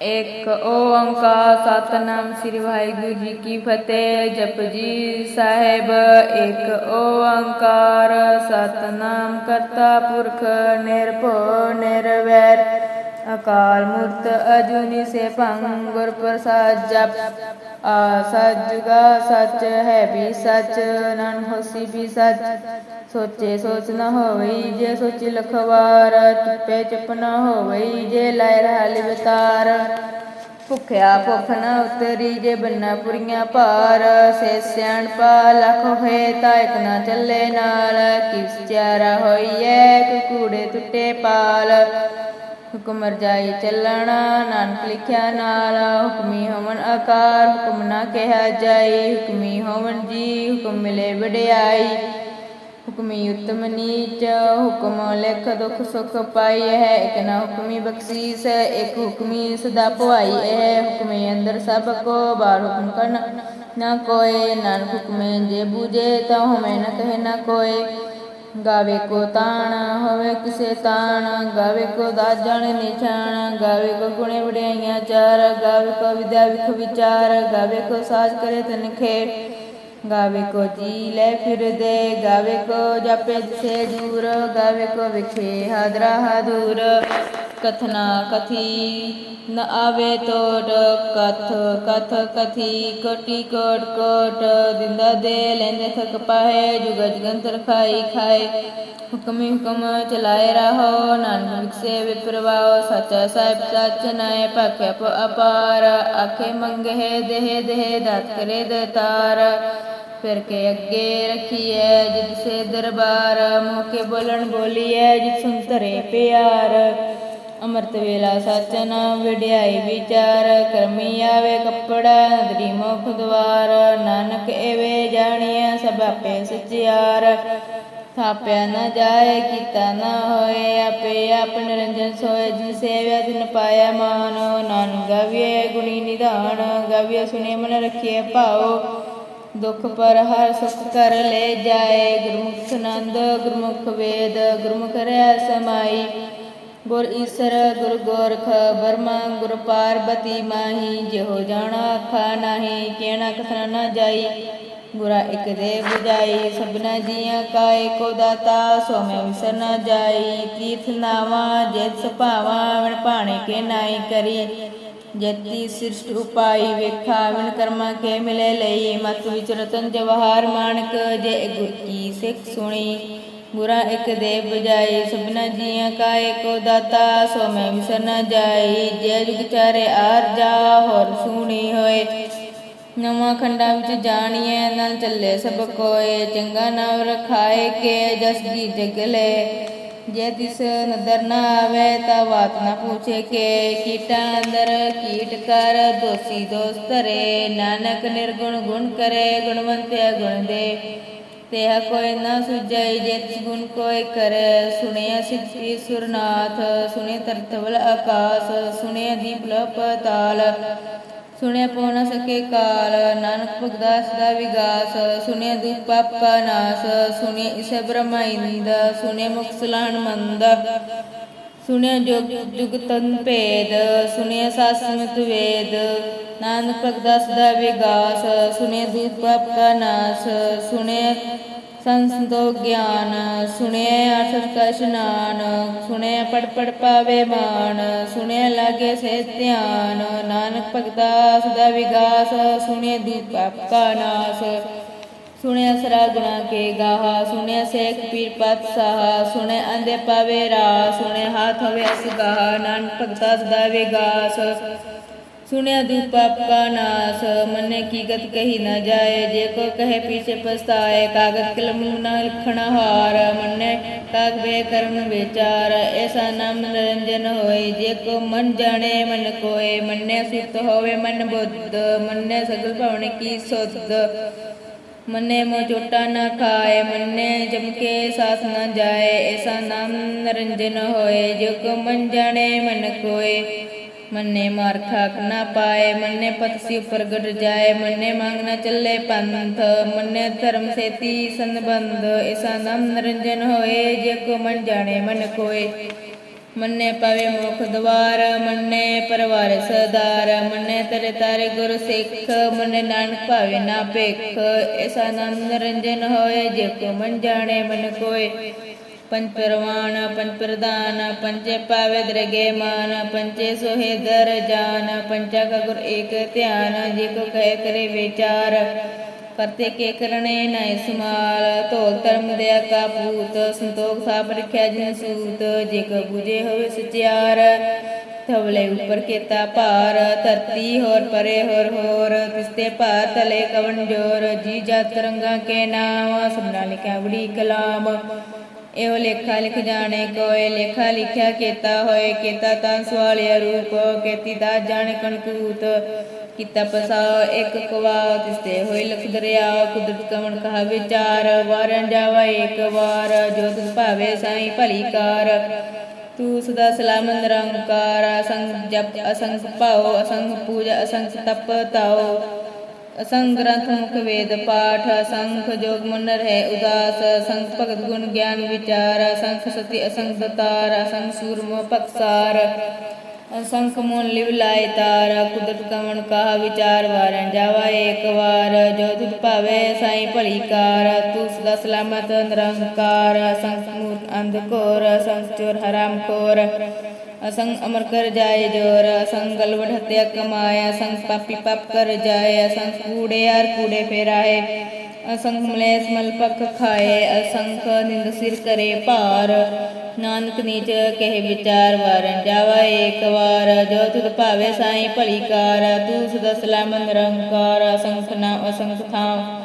ਇੱਕ ਓੰਕਾਰ ਸਤਨਾਮ ਸ੍ਰੀ ਵਾਹਿਗੁਰੂ ਜੀ ਕੀ ਫਤਿਹ ਜਪ ਜੀ ਸਾਹਿਬ ਇੱਕ ਓੰਕਾਰ ਸਤਨਾਮ ਕਰਤਾ ਪੁਰਖ ਨਿਰਭਉ ਨਿਰਵੈਰ ਅਕਾਲ ਮੂਰਤ ਅਜੂਨੀ ਸੈਭੰ ਗੁਰ ਪ੍ਰਸਾਦ ਜਪ ਆ ਸੱਚ ਹੈ ਵੀ ਸੱਚ ਨਾਨਕ ਹੋਸੀ ਵੀ ਸੱਚ। ਸੋਚੇ ਸੋਚ ਨਾ ਹੋਵਈ ਜੇ ਸੋਚੀ ਲਖਵਾਰ, ਚੁੱਪੇ ਚੁੱਪ ਨ ਹੋਵਈ ਜੇ ਲੈ ਰਹਾ ਲਿਵਤਾਰ। ਭੁਖਿਆ ਭੁਖ ਨ ਉਤਰੀ ਜੇ ਬੰਨਾ ਪੁਰੀਆਂ ਭਾਰ। ਸੇ ਸਿਆਣ ਪਾ ਲਖ ਹੋਏ ਤਾਂ ਇਕ ਨਾ ਚੱਲੇ ਨਾਲ। ਕਿਸ ਚਾਰਾ ਹੋਈਐ ਕਿ ਕੂੜੇ ਟੁੱਟੇ ਪਾਲ। ਹੁਕਮ ਰਜਾਈ ਚੱਲਣਾ, ਨਾਨਕ ਲਿਖਿਆ ਨਾਲ, ਹੁਕਮੀ ਹੋਵਨ ਆਕਾਰ, ਹੁਕਮ ਨਾ ਕਿਹਾ ਜਾਈ, ਹੁਕਮੀ ਹੋਵਨ ਜੀ, ਹੁਕਮ ਮਿਲੇ ਵਡਿਆਈ। ਹੁਕਮੀ ਉਤਮ ਨੀਚ, ਹੁਕਮ ਲਿਖ ਦੁਖ ਸੁਖ ਪਾਈ ਹੈ, ਇਕ ਨਾ ਹੁਕਮੀ ਬਖਸ਼ੀਸ, ਇਕ ਹੁਕਮੀ ਸਦਾ ਭਵਾਈ ਹੈ। ਹੁਕਮੇ ਅੰਦਰ ਸਭ ਕੋ, ਬਾਹਰ ਹੁਕਮ ਕਰਨ ਨਾ ਕੋਏ ਨਾਨਕ ਹੁਕਮੇ ਜੇ ਬੂਝੇ ਤਾਂ ਹਮੇ ਨਾ ਕਹੇ ਨਾ ਕੋਏ ਗਾਵੇ ਕੋ ਤਾਣ, ਹੋਵੇ ਕਿਸੇ ਤਾਣ, ਗਾਵੇ ਕੋ ਦਾਜਣ ਨਿਛਾਣ, ਗਾਵੇ ਕੋ ਗੁਣੇ ਵਡਿਆਈਆਂ ਚਾਰ, ਗਾਵੇ ਕੋ ਵਿਦਿਆ ਵਿਖ ਵਿਚਾਰ, ਗਾਵੇ ਕੋ ਸਾਜ ਕਰੇ ਤਨਖੇ ਗਾਵੇ ਕੋ ਜੀ ਲੈ ਫਿਰਦੇ, ਗਾਵੇ ਕੋ ਜਪੇ ਸੇ ਦੂਰ, ਗਾਵੇ ਕੋ ਵਿਖੇ ਹਾਦਰਾ ਹਾਦੂਰ। ਕਥਨਾ ਕਥੀ ਨ ਆਵੇ ਤੋੜ ਕਥ ਕਥ ਕਥੀ ਕੋਟੀ ਕੋਟ ਕੋਟ ਦਿੰਦਾ ਦੇ ਲੈਂਦੇ ਥਕ ਪਾਏ ਜੁਗ ਜਗੰਤਰ ਖਾਈ ਖਾਏ ਹੁਕਮੀ ਹੁਕਮ ਚਲਾਏ ਰਹੋ ਨਾਨਕ ਵਿਖਸੇ ਵਿਪਰਵਾਓ ਸੱਚਾ ਸਾਹਿਬ ਸੱਚ ਨਾਏ ਭਾਖਿਆ ਪ ਅਪਾਰ ਆਖੇ ਮੰਗੇ ਦੇਹ ਦੇਹ ਦਾਤ ਕਰੇ ਦਤਾਰ ਫਿਰ ਕੇ ਅੱਗੇ ਰੱਖੀਐ ਜਿਤ ਸੇ ਦਰਬਾਰ ਮੋਕੇ ਬੋਲਣ ਬੋਲੀਐ ਜਿਤ ਸੁਨ ਧਰੇ ਪਿਆਰ ਅੰਮ੍ਰਿਤ ਵੇਲਾ ਸੱਚ ਨਾਮ ਵਡਿਆਈ ਵਿਚਾਰ, ਕਰਮੀ ਆਵੇ ਕੱਪੜਾ, ਨਦਰੀ ਮੁਖ ਦਵਾਰ, ਨਾਨਕ ਏਵੇ ਜਾਣੀਐ ਸਭ ਆਪੇ ਸਚਿਆਰ। ਥਾਪਿਆ ਨਾ ਜਾਏ, ਕੀਤਾ ਨਾ ਹੋਏ, ਆਪੇ ਆਪ ਨਿਰੰਜਨ ਸੋਏ, ਜਿਨ ਸੇਵਿਆ ਤਿਨ ਪਾਇਆ ਮਾਨ, ਨਾਨਕ ਗਾਵੀਏ ਗੁਣੀ ਨਿਧਾਨ ਗਾਵੀਏ ਸੁਣੇ ਮਨ ਰਖੀਏ ਭਾਉ। ਦੁਖ ਪਰ ਹਰ ਸੁਖ ਕਰ ਲੈ ਜਾਏ, ਗੁਰਮੁਖ ਨੰਦ, ਗੁਰਮੁਖ ਵੇਦ, ਗੁਰਮੁਖ ਰਹਿ ਸਮਾਈ। ਗੁਰ ਈਸਰ, ਗੁਰ ਗੋਰਖ, ਬਰਮਾ, ਗੁਰ ਪਾਰਬਤੀ ਮਾਹੀ, ਜਿਹੋ ਜਾਣਾ ਆਖਾ ਨਾਹੀ, ਕਹਿਣਾ ਕਥਨਾ ਨਾ ਜਾਈ। ਗੁਰਾ ਇਕ ਦੇ 부ਜਾਈ, ਸਭਨਾ ਜੀਆਂ ਕਾ ਏਕੋ ਦਾਤਾ, ਸੋ ਮੈਂ ਵਿਸਰ ਨਾ ਜਾਈ। ਤੀਰਥ ਨਾਵਾ, ਜਿਤ ਸੁਭਾਵਾ ਵਿਣ ਭਾਣੇ ਕੇ ਨਾਈ ਕਰੀ। ਜਤੀ ਸ੍ਰਿਸ਼ਟ ਉਪਾਈ, ਵੇਖਾ ਵਿਣ ਕਰਮਾ ਕੇ ਮਿਲੇ ਲਈ। ਮਤ ਵਿਚ ਰਤਨ ਜਵਾਹਰ ਮਾਨਕ, ਜੇ ਗੁਰ ਕੀ ਸਿੱਖ ਸੁਣੀ। ਗੁਰਾ ਇਕ ਦੇ ਬਜਾਈ ਸਭਨਾ ਜੀਆਂ ਕਾ ਏਕੋ ਦਾਤਾ, ਸੋ ਮੈਂ ਵਿਸਰ ਨਾ ਜਾਈ ਜੇ ਜੁਗ ਚਾਰੇ ਆਰ ਜਾ, ਹੋਰ ਸੁਣੀ ਹੋਏ। ਨਵਾਂ ਖੰਡਾਂ ਵਿੱਚ ਜਾਣੀਏ ਨਾਲ ਚੱਲੇ ਸਭ ਕੋਏ। ਚੰਗਾ ਨਾਮ ਰਖਾਏ ਕੇ ਜਸ ਦੀ ਜਗਲੇ ਜੇ ਤਿਸ ਨਦਰ ਨਾ ਆਵੇ, ਤਾਂ ਬਾਤ ਨਾ ਪੁੱਛੇ ਕੇ। ਕੀਟਾਂ ਅੰਦਰ ਕੀਟ ਕਰ, ਦੋਸੀ ਦੋਸਤ ਧਰੇ। ਨਾਨਕ ਨਿਰਗੁਣ ਗੁਣ ਕਰੇ ਗੁਣਵੰਤਿਆ ਗੁਣ ਦੇ। ਤੇਹ ਕੋਈ ਨਾ ਸੁਝਾਈ ਜੇ ਗੁਣ ਕੋਈ ਕਰੇ, ਸੁਣਿਆ ਸਿੱਧੀ ਸੁਰਨਾਥ, ਸੁਣੇ ਤਰਤਵਲ ਆਕਾਸ ਸੁਣੇ ਦੀਪ ਲਪ ਤਾਲ ਸੁਣਿਆ ਪਉ ਨ ਸਕੇ ਕਾਲ, ਨਾਨਕ ਭਗਦਾਸ ਦਾ ਵਿਗਾਸ, ਸੁਣਿਆ ਦੁਖ ਪਾਪਾ ਨਾਸ, ਸੁਣਿਆ ਇਸ ਬ੍ਰਹਮਾਇੰਦ ਸੁਣਿਆ ਮੁਖ ਸਲਾਹਣ ਮੰਦ, ਸੁਣਿਆ ਜੁਗ ਜੁਗ ਤਨ ਭੇਦ, ਸੁਣਿਆ ਸਾਸਮਤ ਵੇਦ ਨਾਨਕ ਭਗਦਾਸ ਦਾ ਵਿਗਾਸ ਸੁਣਿਆ ਦੁਖ ਪਾਪਾ ਨਾਸ ਸੁਣਿਆ ਸੰਸਦੋ ਗਿਆਨ ਸੁਣਿਆ ਅਰਥ ਕਾ ਇਸ਼ਨਾਨ ਸੁਣਿਆ ਪੜ ਪੜ ਪਾਵੇ ਮਾਨ ਸੁਣਿਆ ਲਾਗੇ ਸੇ ਧਿਆਨ, ਨਾਨਕ ਭਗਤਾ ਸਦਾ ਵਿਗਾਸ ਸੁਣਿਆ ਦੀਪ ਪਾਪ ਕਾ ਨਾਸ ਸੁਣਿਆ ਸਰਾ ਗੁਣਾ ਕੇ ਗਾਹਾ ਸੁਣਿਆ ਸੇਖ ਪੀਰ ਪਤ ਸਾਹਾ ਸੁਣਿਆ ਅੰਦੇ ਪਾਵੇ ਰਾ ਸੁਣਿਆ ਹਾਥ ਹੋਵੇ ਅਸਗਾਹ, ਨਾਨਕ ਭਗਤਾ ਸਦਾ ਵਿਗਾਸ ਸੁਣਿਆ ਦੁਖ ਪਾਪ ਕਾ ਨਾਸ, ਮਨੇ ਕੀ ਗਤ ਕਹੀ ਨਾ ਜਾਏ, ਜੇ ਕੋ ਕਹੇ ਪੀਛੇ ਪਛਤਾਏ ਕਾਗਦ ਕਲਮ ਨਾ ਲਿਖਣਾ ਹਾਰ, ਮਨੇ ਕਾਗ ਬੇ ਕਰਮ ਵਿਚਾਰ, ਐਸਾ ਨਾਮ ਨਿਰੰਜਨ ਹੋਏ, ਜੇ ਕੋ ਮਨ ਜਾਣੇ ਮਨ ਕੋਏ, ਮਨੇ ਸੁਤ ਹੋਵੇ ਮਨ ਬੁੱਧ, ਮਨੇ ਸਗਲ ਭਵਨ ਕੀ ਸੁਧ, ਮਨੇ ਮੋ ਚੋਟਾ ਨਾ ਖਾਏ, ਮਨੇ ਜਮ ਕੇ ਸਾਥ ਨਾ ਜਾਏ, ਐਸਾ ਨਾਮ ਨਿਰੰਜਨ ਹੋਏ, ਜੋ ਕੋ ਮਨ ਜਾਣੇ ਮਨ ਕੋਏ ਮੰਨੇ ਮਾਰ ਖਾਕ ਨਾ ਪਾਏ, ਮੰਨੇ ਪਤਸੀ ਉਪਰ ਗੜ ਜਾਏ, ਮੰਨੇ ਮੰਗ ਨਾ ਚੱਲੇ ਪੰਥ, ਮੰਨੇ ਧਰਮ ਸੇਤੀ ਸੰਬੰਧ ਐਸਾ ਨਾਮ ਨਿਰੰਜਨ ਹੋਏ, ਜੇ ਕੋ ਮਨ ਜਾਣੇ ਮਨ ਕੋਏ। ਮੰਨੇ ਪਵੇ ਮੁਖ ਦਵਾਰ, ਮੰਨੇ ਪਰਵਾਰ ਸਦਾਰ ਮੰਨੇ ਤੇਰੇ ਤਾਰੇ ਗੁਰ ਸਿੱਖ, ਮੰਨੇ ਨਾਨਕ ਭਾਵੇ ਨਾ ਭੇਖ ਐਸਾ ਨਾਮ ਨਿਰੰਜਨ ਹੋਏ, ਜੇ ਕੋ ਮਨ ਜਾਣੇ ਮਨ ਕੋਏ। ਪੰਜ ਪਰਵਾਨ ਪੰਜ ਪ੍ਰਦਾਨ ਪੰਚੇ ਪਾਵੇ ਦਰਗੇ ਮਾਨ ਪੰਚੇ ਸੋਹੇ ਦਰ ਜਾਨ ਪੰਚਾ ਕਾ ਗੁਰ ਏਕ ਧਿਆਨ ਜੇ ਕੋ ਕਹਿ ਕਰੇ ਕਰਤੇ ਕੇ ਕਰਨੇ ਨਾ ਇਸਮਾਲ ਧੋਲ ਧਰਮ ਦਿਆ ਕਾ ਪੂਤ ਸੰਤੋਖ ਸਾਪ ਰਖਿਆ ਜਿਨ ਸੂਤ ਜੇ ਕੋ 부ਜੇ ਹੋਵੇ ਸਚਿਆਰ ਥਵਲੇ ਉੱਪਰ ਕੀਤਾ ਭਾਰ ਧਰਤੀ ਹੋਰ ਪਰੇ ਹੋਰ ਹੋਰ ਤਿਸਤੇ ਭਾਰ ਤਲੇ ਕਵਨ ਜੋਰ ਜੀ ਜਤ ਰੰਗਾ ਕੇ ਨਾਮ ਸਭਨਾ ਲਿਖਿਆ ਬੜੀ ਕਲਾਮ ਇਹੋ ਲੇਖਾ ਲਿਖ ਜਾਣੇ, ਕੋਏ ਲੇਖਾ ਲਿਖਿਆ ਕੀਤਾ ਹੋਏ, ਕੀਤਾ ਤਾਂ ਸਵਾਲਿਆ ਰੂਪ, ਕੀਤੀ ਦਾ ਜਾਣ ਕਣਕੂਤ। ਕੀਤਾ ਪਸਾ ਇੱਕ ਕਵਾ ਤਿਸਤੇ ਹੋਏ ਲਖ ਦਰਿਆ, ਕੁਦਰਤ ਕਵਣ ਕਹਾ ਵਿਚਾਰ, ਵਾਰਨ ਜਾਵਾ ਇੱਕ ਵਾਰ ਜੋਤ ਭਾਵੇ ਸਾਈ ਭਲੀ ਕਾਰ। ਤੂੰ ਸਦਾ ਸਲਾਮ ਨਿਰੰਕਾਰ, ਅਸੰਗ ਜਪ, ਅਸੰਗ ਪਾਓ ਅਸੰਗ ਪੂਜਾ, ਅਸੰਗ ਤਪ ਤਾਓ ਅਸੰਗ ਗ੍ਰੰਥ ਮੁਖ ਵੇਦ ਪਾਠ, ਅਸੰਖ ਜੋਗ ਮਨ ਰਹਿ ਉਦਾਸ, ਅਸੰਖ ਭਗਤ ਗੁਣ ਗਿਆਨ ਵਿਚਾਰ, ਅਸੰਖ ਸਤੀ ਅਸੰਖ ਦਤਾਰ ਅਸੰਖ ਸੂਰਮ ਪਕਸਾਰ ਅਸੰਖ ਮੋਨ ਲਿਵ ਲਾਇ ਤਾਰ, ਕੁਦਰਤ ਕਵਣ ਕਹਾ ਵਿਚਾਰ ਵਾਰਨ ਜਾਵਾ ਏਕ ਵਾਰ, ਜੋ ਤੁਧ ਭਾਵੇ ਸਾਈ ਭਲੀ ਕਾਰ ਤੂੰ ਸਦਾ ਸਲਾਮਤ ਨਿਰੰਕਾਰ, ਅਸੰਖ ਮੂਰਖ ਅੰਧ ਘੋਰ, ਅਸੰਖ ਚੋਰ ਹਰਾਮ ਖੋਰ ਅਸੰਗ ਅਮਰ ਕਰ ਜਾਏ ਜੋਰ, ਅਸੰਗ ਗਲਵਟ ਹਤਿਆ ਕਮਾਏ, ਅਸੰਗ ਪਾਪੀ ਪਾਪ ਕਰ ਜਾਏ, ਅਸੰਗ ਕੂੜੇ ਯਾਰ ਕੂੜੇ ਫੇਰਾਏ, ਅਸੰਗ ਮਲੇਸ ਮਲ ਪਖ ਖਾਏ ਅਸੰਖ ਨਿੰਦ ਸਿਰ ਕਰੇ ਭਾਰ, ਨਾਨਕ ਨੀਚ ਕਹਿ ਵਿਚਾਰ ਵਾਰਨ ਜਾਵਾ ਏਕ ਵਾਰ, ਜੋ ਤੁਧ ਭਾਵੇ ਸਾਈ ਭਲੀ ਕਾਰ, ਤੂੰ ਸਦਾ ਸਲਾਮ ਨਿਰੰਕਾਰ, ਅਸੰਖ ਨਾਮ ਅਸੰਖ ਥਾਮ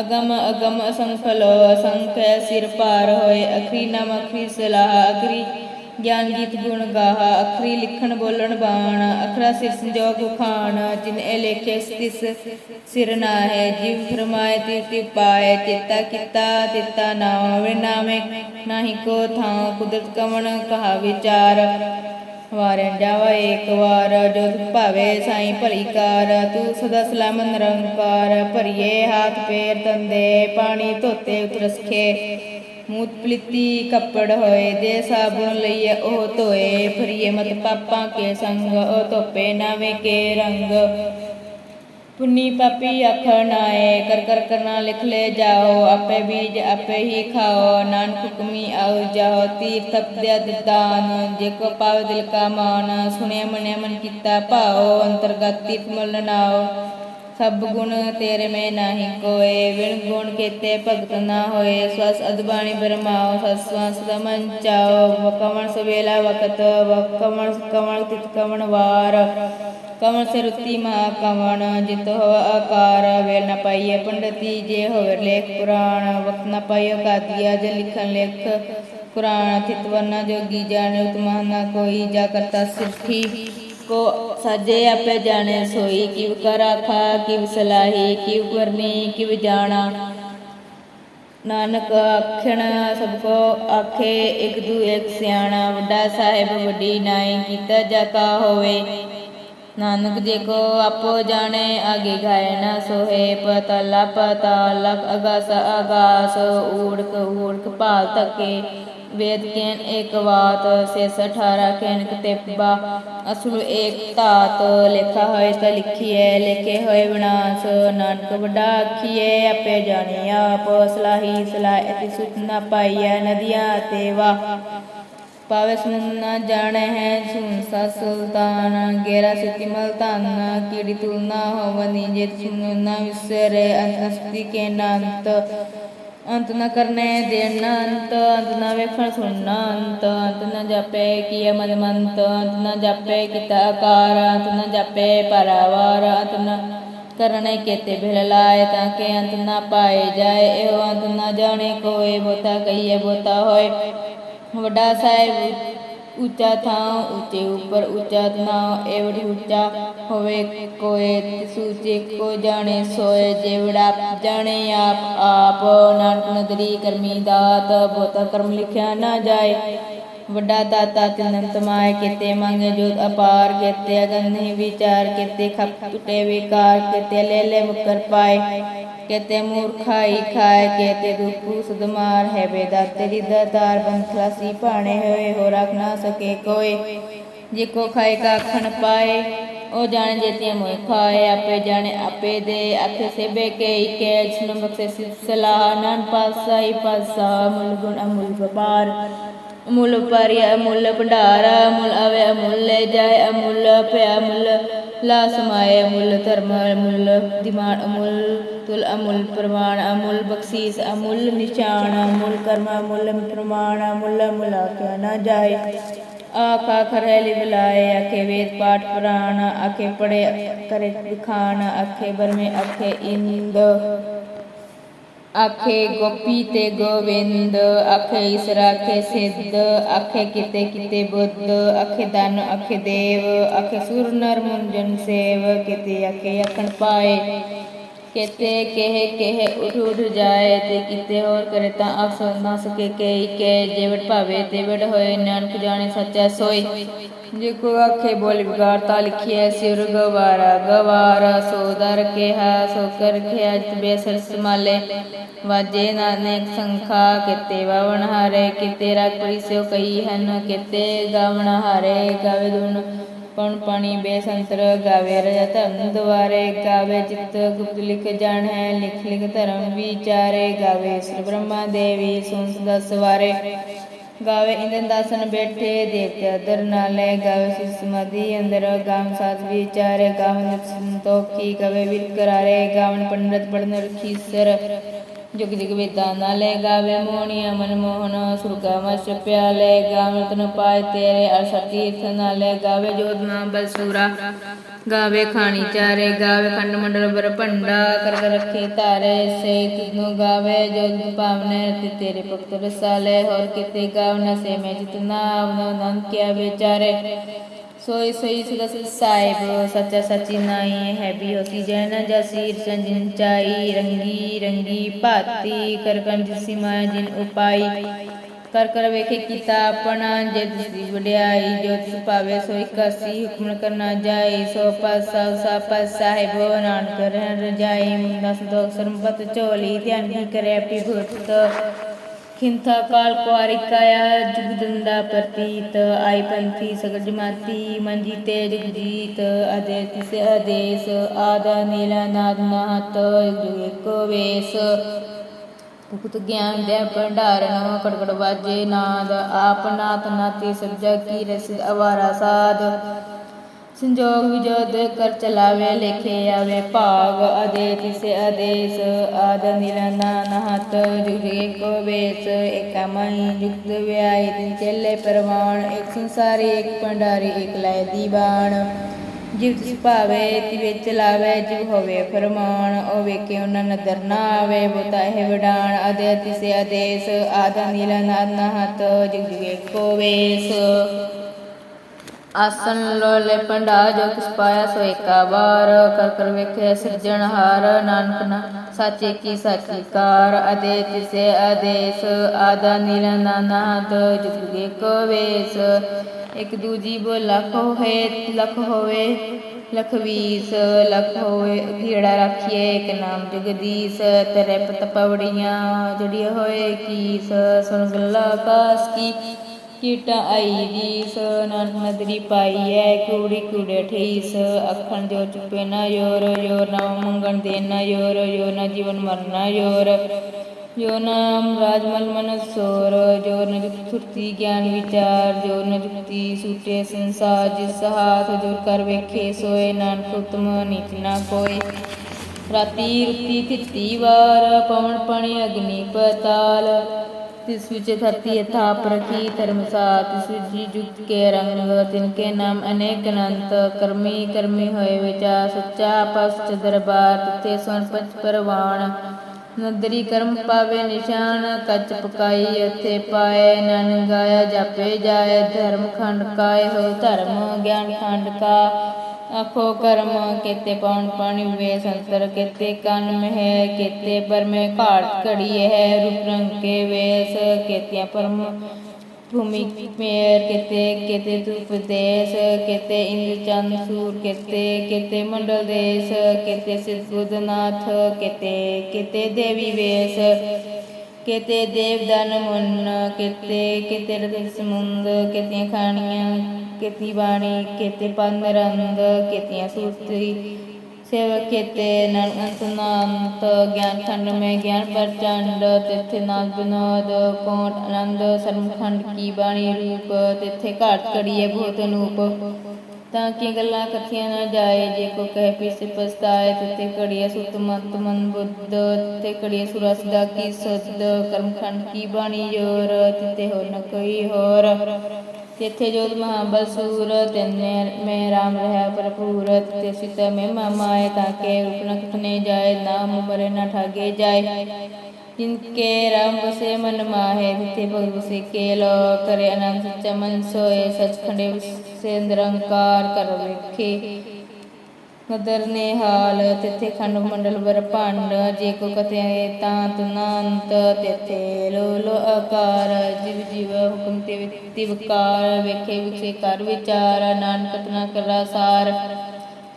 ਅਗਮ ਅਗਮ ਅਸੰਖ ਲੋ, ਅਸੰਖ ਸਿਰ ਪਾਰ ਹੋਏ, ਅਖਰੀ ਨਾਮ ਅਖਰੀ ਸਲਾਹ, ਅਖਰੀ ਗਿਆਨ ਗੀਤ ਗੁਣ ਗਾਹਾ, ਅਖਰੀ ਲਿਖਣ ਬੋਲਣ ਬਾਣ, ਅਖਰਾ ਸਿਰ ਸੰਜੋਗ ਉਖਾਣ, ਜਿਨ ਇਹ ਲੇਖੇ ਤਿਸ ਸਿਰ ਨਾ ਹੈ ਜਿਵ ਫਰਮਾਏ ਤਿਵ ਤਿਵ ਪਾਏ, ਚਿੱਤਾ ਕੀਤਾ ਤਿੱਤਾ ਨਾਵੇ ਨਾਮੇ ਨਾਹੀ ਕੋ ਥਾਂ, ਕੁਦਰਤ ਕਵਣ ਕਹਾ ਵਿਚਾਰ। ਵਾਰਨ ਜਾਵਾ ਏਕ ਵਾਰ ਜੋ ਭਾਵੇ ਸਾਈ ਭਲੀ ਕਾਰ, ਤੂੰ ਸਦਾ ਸਲਾਮ ਨਿਰੰਕਾਰ, ਭਰੀਏ ਹਾਥ ਪੇਰ ਤੰਦੇ, ਪਾਣੀ ਧੋਤੇ ਉਤਰਸਖੇ। ਮੂਤ ਪਲਿੱਤੀ ਕੱਪੜ ਹੋਏ ਦੇ ਸਾਬੁਨ ਲਈਏ, ਉਹ ਧੋਏ ਫਰੀਏ ਮਤ ਪਾਪਾਂ ਕੇ ਸੰਗ, ਉਹ ਧੋਪੇ ਨਾਵੇਂ ਕੇ ਰੰਗ। ਪੁੰਨੀ ਪਾਪੀ ਅੱਖ ਨਾਏ, ਕਰ ਕਰ ਕਰਨਾ ਲਿਖ ਲੈ ਜਾਓ, ਆਪੇ ਬੀਜ ਆਪੇ ਹੀ ਖਾਓ, ਨਾਨਕ ਹੁਕਮੀ ਆਉ ਜਾਓ ਤੀਰ ਤਪਦਿਆ ਦਾਨ, ਜੇ ਕੋ ਪਾਵ ਦਿਲ ਕਾ ਮਾਨ ਸੁਣਿਆ ਮਨਿਆ ਮਨ ਕੀਤਾ ਭਾਓ, ਅੰਤਰਗਤ ਤੀਰਥ ਮਲ ਨਾਓ। ਸਭ ਗੁਣ ਤੇਰੇ ਮੈਂ ਨਾਹੀ ਕੋਏ ਵਿਣ ਗੁਣ ਕੀਤੇ ਭਗਤ ਨਾ ਹੋਏ। ਸਵਸ ਅਦਬਾਣੀ ਬਰਮਾਓ ਸਸਵਾ ਸਦਾ ਮਨ ਚਾਓ। ਵਕਮਣ ਸਵੇਲਾ ਵਕਤ ਵਕਮਣ ਕਮਣ ਤਿਤ ਕਮਣ ਵਾਰ। ਕਮਣ ਸਰੁਤੀ ਮਹਾ ਕਮਣ ਜਿਤ ਹੋ ਆਕਾਰ। ਵੇਲ ਨ ਪਾਈਏ ਪੰਡਤੀ, ਜੇ ਹੋਵੇ ਲੇਖ ਪੁਰਾਣ। ਵਕਤ ਨ ਪਾਈਓ ਕਾਦੀਆ ਜੇ ਲਿਖਣ ਲੇਖ ਪੁਰਾਣ। ਥਿਤ ਵਰਨਾ ਜੋਗੀ ਜਾਣੇ ਉਤਮਾ ਨਾ ਕੋਈ ਜਾ ਕਰਤਾ ਸਿੱਖੀ ਕੋ ਸਾਜੇ ਆਪੇ ਜਾਣੇ ਸੋਈ ਕਿਵ ਕਰ ਆਖਾ ਕਿਵ ਸਲਾਹੀ ਕਿਵ ਕਰਨੀ ਕਿਵ ਜਾਣਾ ਨਾਨਕ ਆਖਣ ਸਭ ਕੋ ਆਖੇ ਇੱਕ ਦੂ ਇੱਕ ਸਿਆਣਾ ਵੱਡਾ ਸਾਹਿਬ ਵੱਡੀ ਨਾਈ ਕੀਤਾ ਜਾ ਹੋਵੇ ਨਾਨਕ ਜੇ ਕੋ ਆਪੋ ਜਾਣੇ ਆਗੇ ਗਾਏ ਨਾ ਸੋਹੇ ਪਤਲਾ ਪਤਾਲ ਅਗਾਸ ਆਗਾਸ ਊੜਕ ਊੜਕ ਭਾਲ ਤਕੇ ਵੇਦ ਕੇਨ ਏਕ ਬਾਤ ਸੇਸ 18 ਕੇਨਕ ਤੇਪਾ ਅਸੁਰ ਏਕ ਧਾਤ, ਲਿਖਾ ਹੋਏ ਤਾਂ ਲਿਖੀਏ ਲਿਖੇ ਹੋਏ ਵਿਨਾਸ਼, ਨਾਨਕ ਵੱਡਾ ਆਖੀਏ ਆਪੇ ਜਾਣੇ ਆਪ, ਸਲਾਹੀ ਸਲਾਹ ਇति ਸੁਚਨਾ ਪਾਈਐ, ਨਦੀਆਂ ਪਾਵੇ ਸੁਨ ਨਾ ਜਾਣੈ ਹੈ ਸੁਨ ਸਾ ਸੁਲਤਾਨ, ਗੇਰਾ ਸਿਤੀ ਮਲਤਾਨ ਕੀੜੀ ਤੁਲਨਾ ਹੋਵਨੀ ਜੇ ਸੁਨ ਨਾ ਵਿਸਰੇ ਅਨਸਤੀ ਕੇ ਨਾਂਤ। ਅੰਤ ਨ ਕਰਨੇ ਦੇਣਾ ਅੰਤ ਅੰਤ ਨ ਵੇਖਣ ਸੁਣਨਾ ਅੰਤ ਅੰਤ ਨ ਜਾਪੇ ਕੀਏ ਮਨ ਮੰਤ, ਅੰਤ ਨ ਜਾਪੇ ਕੀਤਾ ਆਕਾਰ, ਅੰਤ ਨ ਜਾਪੇ ਪਰਵਾਰ, ਅੰਤ ਨ ਕਰਨੇ ਕੇਤੇ ਬਿਲ ਲਾਏ ਤਾਂ ਕਿ ਅੰਤ ਨ ਪਾਏ ਜਾਏ। ਇਹ ਅੰਤ ਨ ਜਾਣੇ ਕੋਏ ਬੋਤਾ ਕਹੀਏ ਬੋਤਾ ਹੋਏ। ਵੱਡਾ ਸਾਹਿਬ ਉੱਚਾ ਥਾਂ ਉੱਚੇ ਉੱਪਰ ਉੱਚਾ ਥਾਂ ਏਵੜੀ ਉੱਚਾ ਹੋਵੇ ਕੋਏ ਸੂਚੇ ਕੋ ਜਾਣੇ ਸੋਏ ਜੇਵੜਾ ਜਾਣੇ ਆਪ ਆਪ ਨਾਨਕ ਨਦਰੀ ਕਰਮੀ ਦਾਤ ਬੋਤਾ ਕਰਮ ਲਿਖਿਆ ਨਾ ਜਾਏ ਵੱਡਾ ਤਾਤਾ ਤਿਨੰ ਤਮਾਏ ਕੀਤੇ, ਮੰਗੇ ਜੋਤ ਅਪਾਰ ਕੀਤੇ, ਅਗਨ ਨਹੀਂ ਵਿਚਾਰ ਕੀਤੇ, ਖਪ ਟੁਟੇ ਵਿਕਾਰ ਕੀਤੇ, ਲੈ ਲੈ ਮੁਕਰ ਪਾਏ। ਕੀਤੇ ਮੂਰਖਾਈ ਖਾਏ, ਕੀਤੇ ਦੁਖੂ ਸੁਦਮਾਰ ਹੈ, ਬੇਦਾਤੇ ਦੀ ਦਾਤਾਰ ਬੰਦ ਪਾਣੇ ਹੋਏ ਹੋ ਰੱਖ ਨਾ ਸਕੇ ਕੋਈ ਜੇ ਕੋ ਖਾਏ ਕਾ ਖਣ ਪਾਏ, ਉਹ ਜਾਣੇ ਜੇਤੀਆਂ ਮੋਇ ਖਾਏ ਆਪੇ ਜਾਣੇ ਆਪੇ ਦੇ। ਆਖੇ ਸੇਬੇ ਕੇ ਇਕੇ ਜਿਨ ਬਖਸ਼ੇ ਸਿ ਸਲਾਹ ਨਾਨ ਪਾਸਾ ਹੀ ਪਾਸਾ ਮੁੱਲ ਗੁਣ ਅਮੁਲ ਵਪਾਰ। ਅਮੁੱਲ ਪਰਿਆ, ਅਮੁੱਲ ਭੰਡਾਰਾ, ਅਮੁੱਲ ਅਵੇ ਅਮੁੱਲ ਲੈ ਜਾਏ, ਅਮੁੱਲ ਪਿਆ ਅਮੁੱਲ ਲਾ ਸਮਾਏ, ਅਮੁੱਲ ਧਰਮ, ਅਮੁੱਲ ਦਿਮਾਨ, ਅਮੁੱਲ ਤੁਲ, ਅਮੁੱਲ ਪ੍ਰਮਾਣ, ਅਮੁੱਲ ਬਖਸ਼ੀਸ, ਅਮੁੱਲ ਨਿਸ਼ਾਨ, ਅਮੁੱਲ ਕਰਮ, ਅਮੁੱਲ ਪ੍ਰਮਾਣ, ਅਮੁੱਲ ਮੁਲਾ ਆਖਿਆ ਨਾ ਜਾਏ। ਆਖਾ ਖਰੈਲੀ ਬੁਲਾਏ ਆਖੇ ਵੇਦ ਪਾਠ ਪੁਰਾਣ, ਆਖੇ ਪੜੇ ਕਰੇ ਵਿਖਾਣ ਆਖੇ ਬਰਮੇ ਆਖੇ ਇੰਦ। ਆਖੇ ਗੋਪੀ ਤੇ ਗੋਵਿੰਦ, ਆਖੇ ਈਸਰ ਆਖੇ ਸਿੱਧ, ਆਖੇ ਕਿਤੇ ਕਿਤੇ ਬੁੱਧ, ਆਖੇ ਦਨ ਆਖੇ ਦੇਵ, ਆਖੇ ਸੁਰ ਨਰ ਮੁੰਜਨ ਸੇਵ, ਕਿਤੇ ਆਖੇ ਅਖਣ ਪਾਏ। ਕਿਤੇ ਕਹੇ ਕਹੇ ਉਠ ਉਠ ਜਾਏ ਤੇ ਕਿਤੇ ਹੋਰ ਕਰੇ ਤਾਂ ਆਖ ਨਾ ਸਕੇ ਕੇ ਕੇ। ਜਿਵਟ ਭਾਵੇ ਤਿਵਟ ਹੋਏ, ਨਾਨਕ ਜਾਣੇ ਸੱਚਾ ਸੋਈ ਜੇ ਕੋ ਆਖੇ ਬੋਲ ਵਿਗਾਰਤਾ ਲਿਖਿਐ ਸਿਰ ਗਵਾਰਾ ਗਵਾਰਾ। ਸੋ ਦਰ ਕਿਹਾ, ਸੋ ਕਰ ਖਿਆ ਤਬੇ ਸਰ ਸਮਾਲੇ ਵਾਜੇ ਨਾਨਕ ਸੰਖਾ, ਕਿਤੇ ਵਾਵਣ ਹਾਰੇ। ਕਿਤੇ ਰਖ ਪਰੀ ਸਿਓ ਕਈ ਹਨ, ਕਿਤੇ ਗਾਵਣ ਹਾਰੇ। ਗਾਵੇ ਦੁਨ ਪਉਣ ਪਾਣੀ ਬੇਸੰਤਰ ਗਾਵੇ? ਰਜਾ ਧਰਮ ਦੁਆਰੇ ਗਾਵੇ ਚਿਤ ਗੁਪਤ ਲਿਖ ਜਾਣ ਹੈ, ਲਿਖ ਲਿਖ ਧਰਮ ਵਿਚਾਰੇ ਗਾਵੇ। ਸ੍ਰੀ ਬ੍ਰਹਮਾ ਦੇਵੀ ਸੁਨ ਸਦਾ ਸਵਾਰੇ ਗਾਵੇ ਇੰਦਨ ਦਾਸਨ ਬੈਠੇ ਦੇਵਤੇ ਅਦਰ ਨਾਲੇ ਗਾਵੇ। ਸਿਸ ਸਮਾਧੀ ਅੰਦਰ ਗਾਮ ਸਾਧ ਵਿਚਾਰੇ ਗਾਵਨ ਸੰਤੋਖੀ ਗਾਵੇ ਵਿਰ ਕਰਾਰੇ ਗਾਵਨ ਪੰਡਤ ਪੜਨ ਜੁਗ ਜੁਗ ਵੇਦਾਂ ਨਾਲੇ ਗਾਵੇ ਮੋਹਣੀਆ ਮਨ ਮੋਹਨ, ਸੁਰਗਾ ਮਸ ਪਿਆਲੇ ਗਾਵੇ ਤਨ ਪਾਏ ਤੇਰੇ ਅਰਸਰ ਤੀਰਥ ਨਾਲੇ ਗਾਵੇ ਜੋਧਮਾ ਬਲਸੂਰਾ। ਗਾਵੇ ਖਾਣੀ ਚਾਰੇ, ਗਾਵੇ ਖੰਡ ਮੰਡਲ ਬਰ ਭੰਡਾ ਕਰ ਕਰ ਰੱਖੇ ਤਾਰੇ ਸੇ ਤਿਨੂੰ ਗਾਵੇ ਜੋਗ ਪਾਵਨੇ ਤੇ ਤੇਰੇ ਭਗਤ ਰਸਾਲੇ, ਹੋਰ ਕਿਤੇ ਗਾਵਨਾ ਸੇ ਮੈਂ ਜਿਤਨਾ, ਆਵਨਾ ਨੰਦ ਕਿਆ ਵਿਚਾਰੇ। ਸੋਈ ਸੋਈ ਸਦਾ ਸਾਹਿਬ, ਸੱਚਾ ਸੱਚੀ ਨਾਈ ਹੈ ਵੀ ਹੋਸੀ ਜੈ ਜਸੀਰ ਸੰਜਨ ਚਾਈ ਰੰਗੀ ਰੰਗੀ ਭਾਤੀ, ਕਰ ਜਿਸੀ ਮਾਇਆ ਜਿਨ ਉਪਾਈ। ਕਰ ਕਰ ਵੇਖੇ ਕੀਤਾ ਆਪਣਾ, ਜੇ ਦਿਸਦੀ ਵਡਿਆਈ, ਜੋ ਤਿਸ ਭਾਵੇ ਸੋਈ ਕਸੀ ਹੁਕਮ ਕਰਨਾ ਜਾਈ ਸੋ ਪਾਸਾ, ਸਾ ਪਾਸ ਸਾਹਿਬ ਨਾਨਕ ਰਹਿ ਰਜਾਈ, ਮੁੰਡਾ ਸੰਤੋਖ, ਸਰਬਤ ਝੋਲੀ, ਧਿਆਨ ਕੀ ਕਰੇ ਆਪੀ ਖਿੰਥਾ ਕਾਲ ਕੁਆਰੀ ਕਾਇਆ ਪ੍ਰਤੀਤ, ਆਈ ਪੰਥੀ ਸਗਲ ਜਮਾਤੀ, ਮੰਜੀ ਤੇ ਜਗਜੀਤ ਅਦੇ ਤਿਸ ਆਦੇਸ, ਆਦਾ ਨੀਲਾ ਨਾਦ ਨਾਤ ਜੁਗ ਵੇਸ। ਭੁਗਤ ਗਿਆਨ ਦੇ ਭੰਡਾਰਨ, ਕੜਕੜ ਵਾਜੇ ਨਾਦ, ਆਪ ਨਾਤ ਨਾਤੀ ਸਭ ਕੀ ਰਸ, ਅਵਾਰਾ ਸਾਧ। ਸੰਜੋਗ ਵਿਜੋਦ ਕਰ ਚਲਾਵੇ, ਲਿਖੇ ਆਵੇ ਭਾਗ ਅਦੇ ਤਿਸੇ ਆਦੇਸ, ਆਦ ਨਿਰਨਾ ਨਹਤ ਜੁਗੇ ਕੋ ਵੇਸ, ਏਕਾ ਮਹੀ ਜੁਗਤ ਵਿਆਈ ਤਿਨ ਚੱਲੇ ਪਰਵਾਣ ਇੱਕ ਸੰਸਾਰੀ ਇੱਕ ਭੰਡਾਰੀ ਇੱਕ ਲੈ ਦੀਵਾਨ। ਜਿਵ ਤਿਸ ਭਾਵੇ, ਤਿਵੇ ਚਲਾਵੇ ਜਿਵ ਹੋਵੇ ਫਰਮਾਨ ਉਹ ਵੇਖੇ ਉਹਨਾਂ ਨਦਰ ਨਾ ਆਵੇ, ਬੋਤਾ ਹੈ ਵਡਾਣ ਅਦੇ ਤਿਸੇ ਆਦੇਸ, ਆਦ ਨਿਰਨਾ ਨਹਤ ਜੁਗੇ ਕੋ ਵੇਸ। ਆਸਨ ਲੋਲੇ ਪੰਡਾ ਜੋ ਕਿਸ ਪਾਇਆ ਸੋ ਏਕਾ ਵਾਰ, ਕਰ ਕਰ ਵੇਖੇ ਸਿਰਜਣਹਾਰ ਨਾਨਕ ਨਾ ਸਾਚੇ ਕੀ ਸਾਚੀ ਕਾਰ, ਅਦੇ ਤਿਸੇ ਆਦੇਸ, ਆਦਾ ਨੀਲਾ ਨਾਦ ਜੁਗੇ ਕੋ ਵੇਸ। ਇਕ ਦੂਜੀ ਬੋ ਲਖ ਹੋਏ, ਲਖ ਹੋਵੇ ਲਖਵੀਸ ਲਖ ਹੋਏ ਕੀੜਾ ਰੱਖੀਏ, ਇਕ ਨਾਮ ਜਗਦੀਸ਼, ਤੇਰੇ ਪਤ ਪਵੜੀਆਂ, ਜੜੀਆਂ ਹੋਏ ਕੀਸ, ਸੁਣ ਗੱਲਾ ਕਾਸ ਕੀ। ਕੀਟਾ ਆਈ ਜੀਸ ਨਾਨਕ ਨਦਰੀ ਪਾਈਐ ਕੂੜੀ ਕੂੜੇ ਠੇਸ ਅੱਖਣ ਜੋ ਚੁਪੇ ਨਾ ਯੋਰ ਯੋਰ ਨਾ ਮੰਗਣ ਦੇ ਯੋਰ ਯੋਰ ਨਾ ਜੀਵਨ ਮਰਨਾ ਯੋਰ। ਜੋ ਨਾਮ ਰਾਜਮਲ ਮਨ ਜੋ ਨ ਜੁਗਤ ਗਿਆਨ ਵਿਚਾਰ, ਜੋ ਨ ਜੁਗਤੀ ਸੂਟੇ ਸੰਸਾਰ, ਜਿਸ ਹਾਥ ਜੋ ਕਰ ਵੇਖੇ, ਸੋਏ ਨਾਨਕ ਉਤਮ ਨੀਚ ਨਾ ਕੋਈ। ਰਾਤੀ ਰੁੱਤੀ ਥਿੱਤੀ ਵਾਰ, ਪਵਨ ਪਣੀ ਅਗਨੀ ਪਤਾਲ। ਤਿਸ ਵਿੱਚ ਧਰਤੀ ਥਾਪ ਰਖੀ ਧਰਮ ਸਾਥ ਤਿਸ ਵਿੱਚ ਜੀ ਜੁਗਤ ਕੇ ਰੰਗ, ਤਿਨ ਕੇ ਨਾਮ ਅਨੇਕ ਅਨੰਤ, ਕਰਮੀ ਕਰਮੀ ਹੋਏ ਵਿਚਾ, ਸੱਚਾ ਪਸਚ ਦਰਬਾਰ, ਤਿਥੇ ਨਦਰੀ ਕਰਮ ਪਾਵੇ ਨਿਸ਼ਾਨ, ਕੱਚ ਪਕਾਈ ਉੱਥੇ ਪਾਏ, ਨਨ ਗਾਇਆ ਜਾਪੇ ਜਾਏ, ਧਰਮ ਖੰਡ ਕਾਏ, ਹੋ ਧਰਮ ਗਿਆਨ ਖੰਡ ਕਾ। ਆਖੋ ਕਰਮ ਕੇਤੇ ਪਉਣ ਪਾਣੀ ਵੇ, ਸੰਤਰ ਕੇਤੇ ਕੰਨ ਮਹਿ, ਕੇਤੇ ਪਰਮੇ ਘਾਟ ਘੜੀ ਹੈ, ਰੂਪ ਰੰਗ ਕੇ ਵੇਸ ਕੇਤਿਆ ਪਰਮ ਭੂਮि ਮੇਰ, ਕਿਤੇ ਕਿਤੇ ਧੂਪ ਦੇਸ, ਕਿਤੇ ਇੰਦ ਚੰਦ ਸੂਰ, ਕਿਤੇ ਕਿਤੇ ਮੰਡਲ ਦੇਸ, ਕਿਤੇ ਸਿद्धਬੁੱਧਨਾਥ ਕਿਤੇ ਕਿਤੇ ਦੇਵੀ ਵੇਸ, ਕਿਤੇ ਦੇਵਦਾਨ ਮੁੰਨ, ਕਿਤੇ ਕਿਤੇ ਰਤਨ ਸਮੁੰਦ ਕਿਤੀਆਂ ਖਾਣੀਆਂ ਕਿਤੀ ਬਾਣੀ ਕਿਤੇ ਪੰਦਰੰਦ ਕਿਤੀਆਂ ਸੂਤਰੀ, ਸੇਵਕ ਕੀਤੇ ਨਨ ਅੰਤ ਗਿਆਨ ਖੰਡ ਮੈਂ ਗਿਆਨ ਪ੍ਰਚੰਡ, ਤਿੱਥੇ ਨਾਦ ਬਿਨੋਦ ਕੋਟ ਆਨੰਦ ਸਰਮਖੰਡ ਕੀ ਬਾਣੀ ਰੂਪ, ਤਿੱਥੇ ਘਾਟ ਕੜੀਏ ਬਹੁਤ ਅਨੂਪ। ਤਾਂ ਕੀ ਗੱਲਾਂ ਕਥੀਆਂ ਨਾ ਜਾਏ, ਜੇ ਕੋ ਕਹਿ ਪਿਸ ਪਸਤਾਏ ਤਿੱਥੇ ਕੜੀਏ ਸੁਤ ਮਤ ਮਨ ਬੁੱਧ, ਤਿਥੇ ਕੜੀਏ ਸੁਰਸ ਦਾ ਕੀ ਸੁਧ ਕਰਮਖੰਡ ਕੀ ਬਾਣੀ ਜੋਰ, ਤਿੱਥੇ ਹੋ ਨ ਕੋਈ ਹੋਰ। ਤਿੱਥੇ ਜੋਤ ਮਹਾਬਲ ਸੂਰ ਤਿੰਨੇ ਮੈਂ ਰਾਮ ਰਹਾ ਭਰਪੂਰ, ਤਿੱਥੇ ਸਿਤ ਮੈਂ ਮਾਏ ਤਾਕੇ ਰੂਪ ਨ ਕਥਨੇ ਜਾਏ, ਨਾਮ ਮਰੇ ਨ ਠਾਗੇ ਜਾਏ। ਜਿਨਕੇ ਰਾਮ ਵਸੇ ਮਨ ਮਾਹੇ ਤਿੱਥੇ ਭਗਤ ਵਸੇ ਕੇਲ ਕਰੇ ਅਨੰਦ ਸੱਚਾ ਮਨ ਸੋਏ ਸਚ ਖੰਡੇ ਵਸੇ ਨਿਰੰਕਾਰ ਕਰ ਵੇਖੇ। ਨਦਰ ਨਿਹਾਲ ਤਿੱਥੇ ਖੰਡ ਮੰਡਲ ਬਰ ਜੇ ਕੋ ਕਤੇ ਤਾਂਤ ਨਾੰਤ ਤਿੱਥੇ ਲੋ ਆਕਾਰ, ਜਿਵ ਜਿਵ ਹੁਕਮ ਤੇ ਵਿਤੀ ਵਿਕਾਰ, ਵੇਖੇ ਵਿਖੇ ਕਰ ਵਿਚਾਰ, ਨਾਨਕ ਤਨਾ ਕਰਾ ਸਾਰ।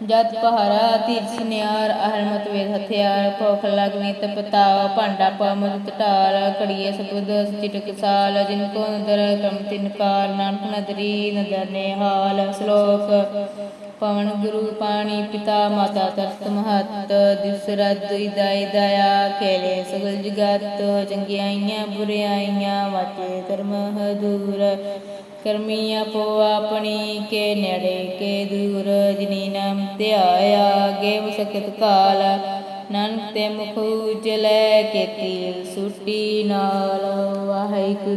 ਜਦ ਪਹਾਰਾ ਤੀਰ ਸੁਨਿਆਰ ਅਹਰਮਤ ਵੇਦ ਹਥਿਆਰ, ਭੁਖ ਲਗਨੀ ਤਪਤਾਵ ਭਾਂਡਾ ਪਮਦ ਟਟਾਰ ਕੜੀਏ ਸਬਦ ਚਿਟਕ ਸਾਲ, ਜਿਨ ਕੋ ਨਦਰ ਕਰਮ ਤਿਨਕਾਰ ਨਾਨਕ ਨਦਰੀ ਨਦਰ ਨਿਹਾਲ ਸ਼ਲੋਕ। ਪਵਨ ਗੁਰੂ ਪਾਣੀ ਪਿਤਾ ਮਾਤਾ ਤਰਤ ਮਹਤ ਦਿਸ ਰਦ ਇਦਾਈ ਦਇਆ ਖੇਲੇ ਸਗਲ ਜਗਤ ਚੰਗਿਆਈਆਂ ਬੁਰਿਆਈਆਂ ਵਾਚੇ ਕਰਮ ਹਦੂਰ। ਕਰਮੀ ਆਪੋ ਆਪਣੀ ਕੇ ਨੇੜੇ ਕੇ ਦੂਰ, ਜਿਨੀ ਨਾਮ ਧਿਆਇਆ ਗੇਵ ਸਕਤ ਕਾਲ। ਨਾਨਕ ਤੇ ਮੁਖ ਉਜਲੇ ਕੇ ਸੁਟੀ ਨਾਲ, ਵਾਹਿਗੁਰੂ।